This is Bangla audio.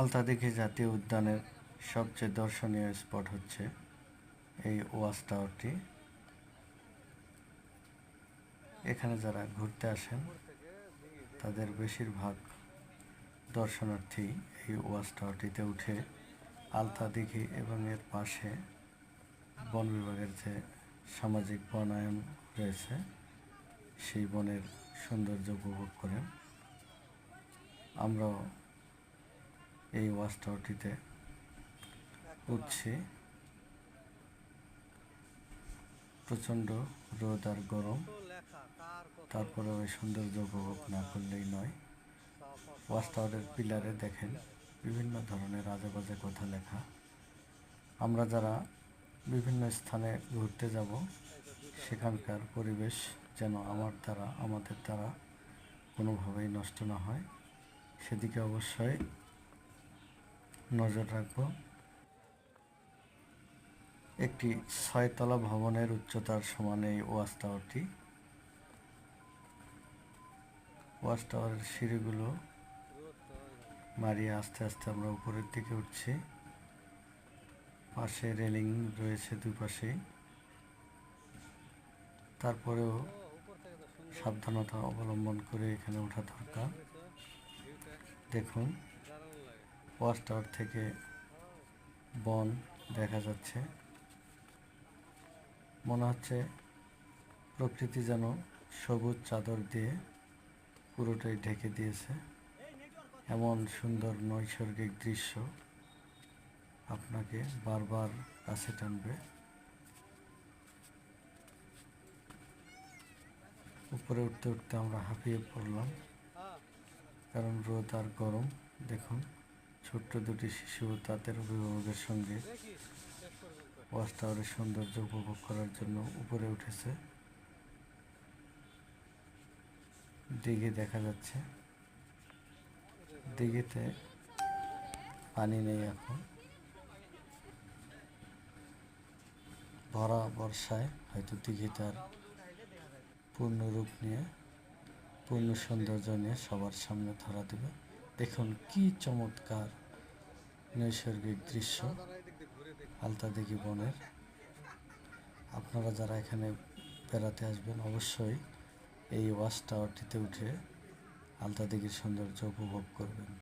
আলতাদিঘি জাতীয় উদ্যানের সবচেয়ে দর্শনীয় স্পট হচ্ছে এই ওয়াচ টাওয়ারটি। এখানে যারা ঘুরতে আসেন, তাদের বেশিরভাগ দর্শনার্থী এই ওয়াচ টাওয়ারটিতে উঠে আলতা দিঘি এবং এর পাশে বন বিভাগের যে সামাজিক বনায়ন রয়েছে, সেই বনের সৌন্দর্য উপভোগ করেন। আমরাও এই ওয়াচ টাওয়ারটিতে উঠছি প্রচণ্ড রোদ আর গরম। তারপরে ওই সৌন্দর্য উপভোগ না করলেই নয়। ওয়াচ টাওয়ারের পিলারে দেখেন বিভিন্ন ধরনের আজে বাজে কথা লেখা। আমরা যারা বিভিন্ন স্থানে ঘুরতে যাব, সেখানকার পরিবেশ যেন আমার দ্বারা, আমাদের দ্বারা কোনোভাবেই নষ্ট না হয়। সেদিকে অবশ্যই নজর রাখব। একটি ছয়তলা ভবনের উচ্চতার সমান এই ওয়াচ টাওয়ারটি। ওয়াচ টাওয়ারের সিঁড়িগুলো মারিয়ে আস্তে আস্তে আমরা উপরের দিকে উঠছি। পাশে রেলিং রয়েছে দুপাশেই তারপরেও সাবধানতা অবলম্বন করে এখানে ওঠা দরকার। দেখুন ওয়াচ থেকে বন দেখা যাচ্ছে। মনে হচ্ছে প্রকৃতি যেন সবুজ চাদর দিয়ে পুরোটাই ঢেকে দিয়েছে। এমন সুন্দর নৈসর্গিক দৃশ্য আপনাকে বারবার কাছে টানবে। উপরে উঠতে উঠতে আমরা হাঁপিয়ে পড়লাম। কারণ রোদ আর গরম, দেখুন। ছোট্ট দুটি শিশু তাদের অভিভাবকের সঙ্গে ওয়াচ টাওয়ারের সৌন্দর্য উপভোগ করার জন্য উপরে উঠেছে। দিঘি দেখা যাচ্ছে। দিঘিতে পানি নেই এখন। ভরা বর্ষায় হয়তো দিঘি তার পূর্ণ রূপ নিয়ে, পূর্ণ সৌন্দর্য নিয়ে সবার সামনে ধরা দেবে। দেখুন কি চমৎকার নৈসর্গিক দৃশ্য। আলতা দিঘি বনের। আপনারা যারা এখানে বেড়াতে আসবেন অবশ্যই এই ওয়াশ টাওয়ারটিতে উঠে আলতা দিঘির সৌন্দর্য উপভোগ করবেন।